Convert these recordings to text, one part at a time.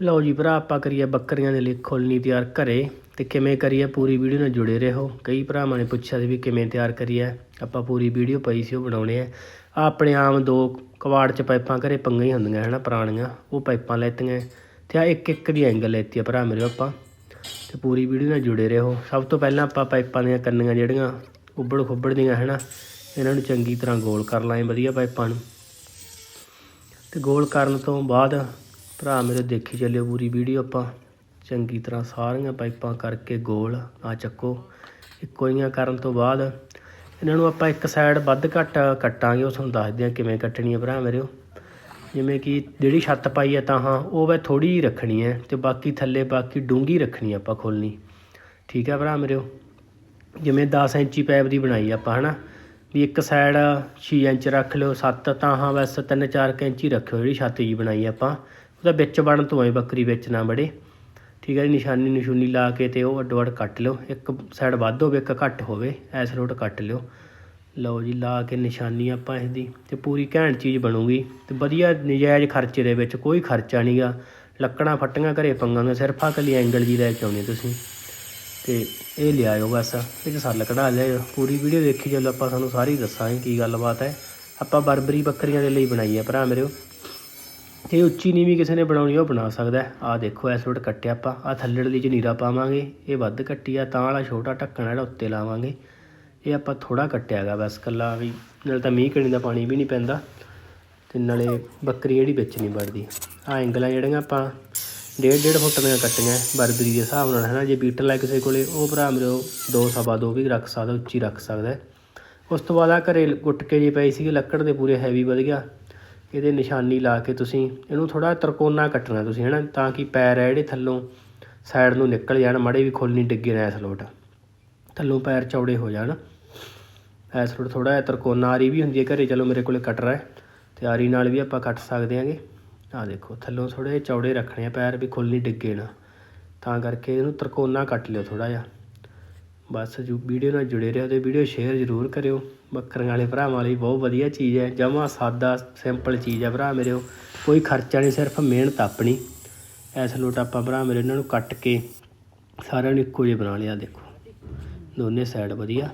ਲਓ ਜੀ ਭਰਾ, ਆਪਾਂ ਕਰੀਏ ਬੱਕਰੀਆਂ ਦੇ ਲਈ ਖੋਲਣੀ ਤਿਆਰ ਘਰੇ ਤੇ ਕਿਵੇਂ ਕਰੀਏ ਪੂਰੀ ਵੀਡੀਓ ਨਾਲ ਜੁੜੇ ਰਹੋ। ਕਈ ਭਰਾਵਾਂ ਨੇ ਪੁੱਛਿਆ ਸੀ ਵੀ ਕਿਵੇਂ ਤਿਆਰ ਕਰੀਏ। ਆਪਾਂ ਪੂਰੀ ਵੀਡੀਓ ਪਈ ਸੀ, ਉਹ ਬਣਾਉਣੇ ਆ। ਆਹ ਆਪਣੇ ਆਮ ਦੋ ਕਵਾੜ ਚ ਪਾਈਪਾਂ ਘਰੇ ਪੰਗੀਆਂ ਹੀ ਹੁੰਦੀਆਂ ਹਨਾ ਪੁਰਾਣੀਆਂ, ਉਹ ਪਾਈਪਾਂ ਲੈਤੀਆਂ। ਤੇ ਆ ਇੱਕ ਇੱਕ ਦੀ ਐਂਗਲ ਲੈਤੀ ਆ ਭਰਾ ਮੇਰੇ ਆਪਾਂ। ਤੇ ਪੂਰੀ ਵੀਡੀਓ ਨਾਲ ਜੁੜੇ ਰਹੋ। ਸਭ ਤੋਂ ਪਹਿਲਾਂ ਆਪਾਂ ਪਾਈਪਾਂ ਦੀਆਂ ਕੰਨੀਆਂ ਜਿਹੜੀਆਂ ਉੱਬੜ ਖੁੱਬੜ ਦੀਆਂ ਹਨਾ, ਇਹਨਾਂ ਨੂੰ ਚੰਗੀ ਤਰ੍ਹਾਂ ਗੋਲ ਕਰ ਲਾਂਗੇ ਵਧੀਆ ਪਾਈਪਾਂ ਨੂੰ। ਤੇ ਗੋਲ ਕਰਨ ਤੋਂ ਬਾਅਦ ਭਰਾ ਮੇਰੇ ਦੇਖੀ ਚੱਲਿਓ ਪੂਰੀ ਵੀਡੀਓ ਆਪਾਂ। ਚੰਗੀ ਤਰ੍ਹਾਂ ਸਾਰੀਆਂ ਪਾਈਪਾਂ ਕਰਕੇ ਗੋਲ ਆ ਚੱਕੋ। ਇੱਕੋ ਜਿਹੀਆਂ ਕਰਨ ਤੋਂ ਬਾਅਦ ਇਹਨਾਂ ਨੂੰ ਆਪਾਂ ਇੱਕ ਸਾਈਡ ਵੱਧ ਘੱਟ ਕੱਟਾਂਗੇ, ਉਹ ਤੁਹਾਨੂੰ ਦੱਸਦੇ ਹਾਂ ਕਿਵੇਂ ਕੱਟਣੀ ਹੈ ਭਰਾ ਮੇਰਿਓ। ਜਿਵੇਂ ਕਿ ਜਿਹੜੀ ਛੱਤ ਪਾਈ ਹੈ ਤਾਂ ਹਾਂ, ਉਹ ਵੈ ਥੋੜੀ ਜਿਹੀ ਰੱਖਣੀ ਹੈ ਤੇ ਬਾਕੀ ਥੱਲੇ ਬਾਕੀ ਡੂੰਗੀ ਰੱਖਣੀ ਆਪਾਂ ਖੋਲਣੀ ਠੀਕ ਹੈ ਭਰਾ ਮੇਰਿਓ। ਜਿਵੇਂ 10 ਇੰਚੀ ਪਾਈਪ ਦੀ ਬਣਾਈ ਆਪਾਂ, ਹਨਾ? ਵੀ ਇੱਕ ਸਾਈਡ 6 ਇੰਚ ਰੱਖ ਲਿਓ 7 ਤਾਂ ਹਾਂ ਬਸ 3-4 ਇੰਚ ਹੀ ਰੱਖਿਓ ਜਿਹੜੀ ਛੱਤ ਜੀ ਬਣਾਈ ਆਪਾਂ। ਉਹਦਾ ਵਿੱਚ ਵੜਨ ਤੋਂ ਐ ਬੱਕਰੀ ਵਿੱਚ ਨਾ ਬੜੇ ਠੀਕ ਹੈ ਜੀ, ਨਿਸ਼ਾਨੀ ਨਿਸ਼ੂਨੀ ਲਾ ਕੇ ਤੇ ਉਹ ਅੱਡੋ ਅੱਡ ਕੱਟ ਲਿਓ। ਇੱਕ ਸਾਈਡ ਵੱਧ ਹੋਵੇ, ਇੱਕ ਘੱਟ ਹੋਵੇ, ਐਸ ਰੋਟ ਕੱਟ ਲਿਓ। ਲਓ ਜੀ, ਲਾ ਕੇ ਨਿਸ਼ਾਨੀ ਆਪਾਂ ਇਸ ਦੀ ਤੇ ਪੂਰੀ ਘੈਂਟ ਚੀਜ਼ ਬਣੂਗੀ ਤੇ ਵਧੀਆ ਨਜਾਇਜ਼ ਖਰਚੇ ਦੇ ਵਿੱਚ ਕੋਈ ਖਰਚਾ ਨਹੀਂਗਾ ਲੱਕੜਾਂ ਫੱਟੀਆਂ ਘਰੇ ਪੰਗਾਂਗੇ ਸਿਰਫ ਆ ਕੱਲੀ ਐਂਗਲ ਜੀ ਲੈ ਕੇ ਆਉਣੀ ਤੁਸੀਂ। ਤੇ ਇਹ ਲਿਆਇਓ ਬਸ, ਇਹ 'ਚ ਸੱਲ ਕਢਾ ਲਿਆਇਓ। ਪੂਰੀ ਵੀਡੀਓ ਦੇਖੀ ਜਦੋਂ ਆਪਾਂ, ਤੁਹਾਨੂੰ ਸਾਰੀ ਦੱਸਾਂਗੇ ਕੀ ਗੱਲਬਾਤ ਹੈ। ਆਪਾਂ ਬਰਬਰੀ ਬੱਕਰੀਆਂ ਦੇ ਲਈ ਬਣਾਈ ਹੈ, ਭਰਾ ਮੇਰਿਓ ਇਹ ਉੱਚੀ ਨੀਵੀਂ ਕਿਸੇ ਨੇ ਬਣਾਉਣੀ ਉਹ ਬਣਾ ਸਕਦਾ। ਆ ਦੇਖੋ, ਇਸ ਰੋਟ ਕੱਟਿਆ ਆਪਾਂ। ਆ ਥੱਲੜ ਦੀ ਜਨੀਰਾ ਪਾਵਾਂਗੇ। ਇਹ ਵੱਧ ਕੱਟੀ ਆ, ਤਾਂ ਵਾਲਾ ਛੋਟਾ ਢੱਕਣ ਜਿਹੜਾ ਉੱਤੇ ਲਾਵਾਂਗੇ। ਇਹ ਆਪਾਂ ਥੋੜਾ ਕੱਟਿਆ ਹੈਗਾ ਬਸ ਕੱਲਾ ਵੀ। ਨਾਲ ਤਾਂ ਮੀਂਹ ਕਣੀ ਦਾ ਪਾਣੀ ਵੀ ਨਹੀਂ ਪੈਂਦਾ। ਤੇ ਨਾਲੇ ਬੱਕਰੀ ਜਿਹੜੀ ਵਿੱਚ ਨਹੀਂ ਵੜਦੀ। ਆ ਐਂਗਲਾਂ ਜਿਹੜੀਆਂ ਆਪਾਂ ਡੇਢ ਡੇਢ ਫੁੱਟ ਦੀਆਂ ਕੱਟੀਆਂ। ਬਰਬਰੀ ਦੇ ਹਿਸਾਬ ਨਾਲ, ਹਨਾ? ਜੇ ਬੀਟਲ ਹੈ ਕਿਸੇ ਕੋਲੇ, ਉਹ ਭਰਾ ਮੇਰੇ ਦੋ ਸਵਾ ਦੋ ਵੀ ਰੱਖ ਸਕਦਾ, ਉੱਚੀ ਰੱਖ ਸਕਦਾ। ਉਸ ਤੋਂ ਬਾਅਦ ਆ ਘਰੇ ਗੁੱਟ ਕੇ ਜੇ ਪਈ ਸੀਗੀ, ਲੱਕੜ ਦੇ ਪੂਰੇ ਹੈਵੀ ਵਧ ਗਿਆ। ਇਹਦੇ ਨਿਸ਼ਾਨੀ ਲਾ ਕੇ ਤੁਸੀਂ ਇਹਨੂੰ ਥੋੜ੍ਹਾ ਤਰਕੋਨਾ ਕੱਟਣਾ ਤੁਸੀਂ ਹੈ ਨਾ ਤਾਂ ਕਿ ਪੈਰ ਹੈ ਜਿਹੜੇ ਥੱਲੋਂ ਸਾਈਡ ਨੂੰ ਨਿਕਲ ਜਾਣ, ਮੜੇ ਵੀ ਖੋਲਣੀ ਡਿੱਗੇ ਨਾ ਐਸਲੋਟ ਥੱਲੋਂ ਪੈਰ ਚੌੜੇ ਹੋ ਜਾਣ। ਐਸਲੋਟ ਥੋੜਾ ਜਿਹਾ ਤਰਕੋਨਾ, ਆਰੀ ਵੀ ਹੁੰਦੀ ਹੈ ਘਰੇ, ਚਲੋ ਮੇਰੇ ਕੋਲੇ ਕਟਰ ਹੈ, ਤੇ ਆਰੀ ਨਾਲ ਵੀ ਆਪਾਂ ਕੱਟ ਸਕਦੇ ਹਾਂਗੇ। ਆ ਦੇਖੋ, ਥੱਲੋਂ ਥੋੜੇ ਜਿਹੇ ਚੌੜੇ ਰੱਖਣੇ ਆ ਪੈਰ ਵੀ ਖੁੱਲ੍ਹਣੀ ਡਿੱਗੇ ਨਾ। ਤਾਂ ਕਰਕੇ ਇਹਨੂੰ ਤਰਕੋਨਾ ਕੱਟ ਲਿਓ ਥੋੜਾ ਜਿਹਾ। ਬਸ ਜੋ, ਵੀਡੀਓ ਨਾਲ ਜੁੜੇ ਰਹੋ ਤੇ ਵੀਡੀਓ ਸ਼ੇਅਰ ਜ਼ਰੂਰ ਕਰਿਓ। ਬੱਕਰੀਆਂ ਵਾਲੇ ਭਰਾਵਾਂ ਲਈ ਬਹੁਤ ਵਧੀਆ ਚੀਜ਼ ਹੈ। ਜਮਾ ਸਾਦਾ, ਸਿੰਪਲ ਚੀਜ਼ ਹੈ ਭਰਾ ਮੇਰਿਓ ਕੋਈ ਖਰਚਾ ਨਹੀਂ, ਸਿਰਫ ਮਿਹਨਤ ਆਪਣੀ। ਐਸ ਲੋਟ ਆਪਾਂ ਭਰਾ ਮੇਰੇ ਇਹਨਾਂ ਨੂੰ ਕੱਟ ਕੇ ਸਾਰਿਆਂ ਨੂੰ ਇੱਕੋ ਜਿਹੇ ਬਣਾ ਲਿਆ, ਦੇਖੋ। ਦੋਨੇ ਸਾਈਡ ਵਧੀਆ।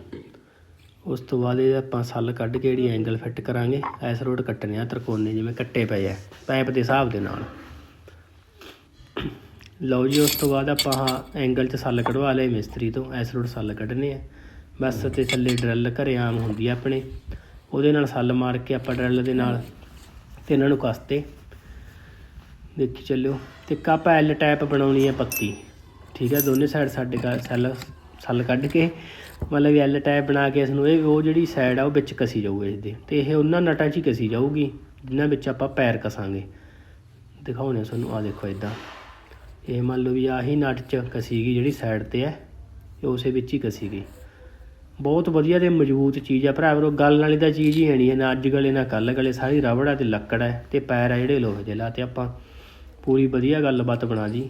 ਉਸ ਤੋਂ ਬਾਅਦ ਇਹ ਆਪਾਂ ਸੱਲ ਕੱਢ ਕੇ ਜਿਹੜੀ ਐਂਗਲ ਫਿੱਟ ਕਰਾਂਗੇ। ਐਸ ਰੋਡ ਕੱਟਣੇ ਆ, ਤਰਕੋਨੇ ਜਿਵੇਂ ਕੱਟੇ ਪਏ ਆ ਪਾਈਪ ਦੇ ਹਿਸਾਬ ਦੇ ਨਾਲ। ਲਓ ਜੀ, ਉਸ ਤੋਂ ਬਾਅਦ ਆਪਾਂ ਆਹ ਐਂਗਲ 'ਚ ਸੱਲ ਕਢਵਾ ਲਏ, ਮਿਸਤਰੀ ਤੋਂ ਐਸ ਰੋਡ ਸੱਲ ਕੱਢਣੇ ਆ। ਬਸ ਤੇ ਥੱਲੇ ਡਰਿੱਲ ਘਰੇ ਆਮ ਹੁੰਦੀ ਆ ਆਪਣੇ। ਉਹਦੇ ਨਾਲ ਸੱਲ ਮਾਰ ਕੇ ਆਪਾਂ ਡਰਿੱਲ ਦੇ ਨਾਲ ਤੇ ਇਹਨਾਂ ਨੂੰ ਕੱਸਤੇ ਦੇਖੀ ਚੱਲਿਓ। ਤੇ ਕੱਪ ਐਲ ਟਾਈਪ ਬਣਾਉਣੀ ਹੈ ਪੱਤੀ ਠੀਕ ਹੈ ਦੋਨੇ ਸਾਈਡ ਸਾਡੇ ਘਰ ਸੈੱਲ, ਸੱਲ ਕੱਢ ਕੇ, ਮਤਲਬ ਵੀ ਐਲ ਟਾਈਪ ਬਣਾ ਕੇ ਇਸ ਨੂੰ ਇਹ ਉਹ ਜਿਹੜੀ ਸਾਈਡ ਆ, ਉਹ ਵਿੱਚ ਕਸੀ ਜਾਊਗੀ ਇਸ ਦੇ ਤੇ ਇਹ ਉਹਨਾਂ ਨਟਾਂ 'ਚ ਹੀ ਕਸੀ ਜਾਊਗੀ, ਜਿਨ੍ਹਾਂ ਵਿੱਚ ਆਪਾਂ ਪੈਰ ਕਸਾਂਗੇ। ਦਿਖਾਉਣੇ ਤੁਹਾਨੂੰ ਆ ਦੇਖੋ ਇਦਾਂ ਇਹ ਮੰਨ ਲਓ ਵੀ ਆਹੀ ਨਟ 'ਚ ਕਸੀ ਗਈ ਜਿਹੜੀ ਸਾਈਡ ਤੇ ਹੈ, ਇਹ ਉਸੇ ਵਿੱਚ ਹੀ ਕਸੀ ਗਈ। ਬਹੁਤ ਵਧੀਆ ਤੇ ਮਜ਼ਬੂਤ ਚੀਜ਼ ਆ ਭਰਾ ਵੀਰੋ ਗੱਲ ਵਾਲੀ ਤਾਂ ਚੀਜ਼ ਹੀ ਹੈ ਨਹੀਂ ਹੈ ਨਾ ਅੱਜ ਗਲੇ, ਨਾ ਕੱਲ ਗਲੇ, ਸਾਰੀ ਰਬੜ ਆ ਤੇ ਲੱਕੜ ਹੈ ਤੇ ਪੈਰ ਆ ਜਿਹੜੇ ਲੋਹੇ ਦੇ ਲਾ ਤੇ ਆਪਾਂ। ਪੂਰੀ ਵਧੀਆ ਗੱਲਬਾਤ ਬਣਾ ਜੀ।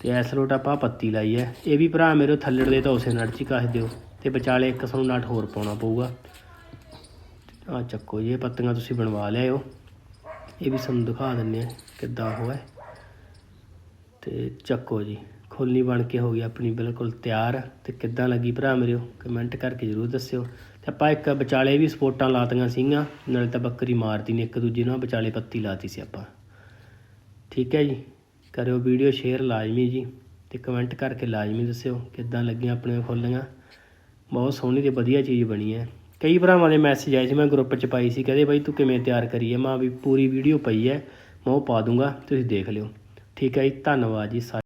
ਤੇ ਐਸ ਲੋਟ ਆਪਾਂ ਪੱਤੀ ਲਾਈ ਹੈ। ਇਹ ਵੀ ਭਰਾ ਮੇਰੇ ਥੱਲੜ ਦੇ ਤਾਂ ਉਸੇ ਨਟ 'ਚ ਹੀ ਕੱਸ ਦਿਓ ਤੇ ਵਿਚਾਲੇ ਇੱਕ ਸਾਨੂੰ ਨਟ ਹੋਰ ਪਾਉਣਾ ਪਊਗਾ। ਆ ਚੱਕੋ ਜੀ, ਇਹ ਪੱਤੀਆਂ ਤੁਸੀਂ ਬਣਵਾ ਲਿਆਓ ਇਹ ਵੀ ਸਾਨੂੰ ਦਿਖਾ ਦਿੰਨੇ ਆ ਕਿੱਦਾਂ ਉਹ ਹੈ। ਤੇ ਚੱਕੋ ਜੀ। ਖੋਲਣੀ ਬਣ ਕੇ ਹੋ ਗਈ ਆਪਣੀ ਬਿਲਕੁਲ ਤਿਆਰ। ਤੇ ਕਿੱਦਾਂ ਲੱਗੀ ਭਰਾ ਮੇਰਿਓ ਕਮੈਂਟ ਕਰਕੇ ਜਰੂਰ ਦੱਸਿਓ। ਤੇ ਆਪਾਂ ਇੱਕ ਵਿਚਾਲੇ ਵੀ ਸਪੋਰਟਾਂ ਲਾਤੀਆਂ ਸੀਗੀਆਂ, ਨਾਲੇ ਤਾਂ ਬੱਕਰੀ ਮਾਰਦੀ ਨੇ ਇੱਕ ਦੂਜੇ ਨਾਲ ਵਿਚਾਲੇ ਪੱਤੀ ਲਾਤੀ ਸੀ ਆਪਾਂ। ਠੀਕ ਹੈ ਜੀ। ਕਰਿਓ ਵੀਡੀਓ ਸ਼ੇਅਰ ਲਾਜ਼ਮੀ ਜੀ। ਤੇ ਕਮੈਂਟ ਕਰਕੇ ਲਾਜ਼ਮੀ ਦੱਸਿਓ ਕਿੱਦਾਂ ਲੱਗੀਆਂ ਆਪਣੀਆਂ ਖੋਲੀਆਂ ਬਹੁਤ ਸੋਹਣੀ ਤੇ ਵਧੀਆ ਚੀਜ਼ ਬਣੀ ਹੈ। ਕਈ ਭਰਾਵਾਂ ਦੇ ਮੈਸੇਜ ਆਏ ਸੀ, ਮੈਂ ਗਰੁੱਪ 'ਚ ਪਾਈ ਸੀ, ਕਹਿੰਦੇ ਬਾਈ ਤੂੰ ਕਿਵੇਂ ਤਿਆਰ ਕਰੀ ਹੈ? ਮਾਂ ਵੀ ਪੂਰੀ ਵੀਡੀਓ ਪਈ ਹੈ, ਮੈਂ ਉਹ ਪਾ ਦੂੰਗਾ, ਤੁਸੀਂ ਦੇਖ ਲਿਓ। ਠੀਕ ਹੈ ਜੀ ਧੰਨਵਾਦ ਜੀ ਸਾ-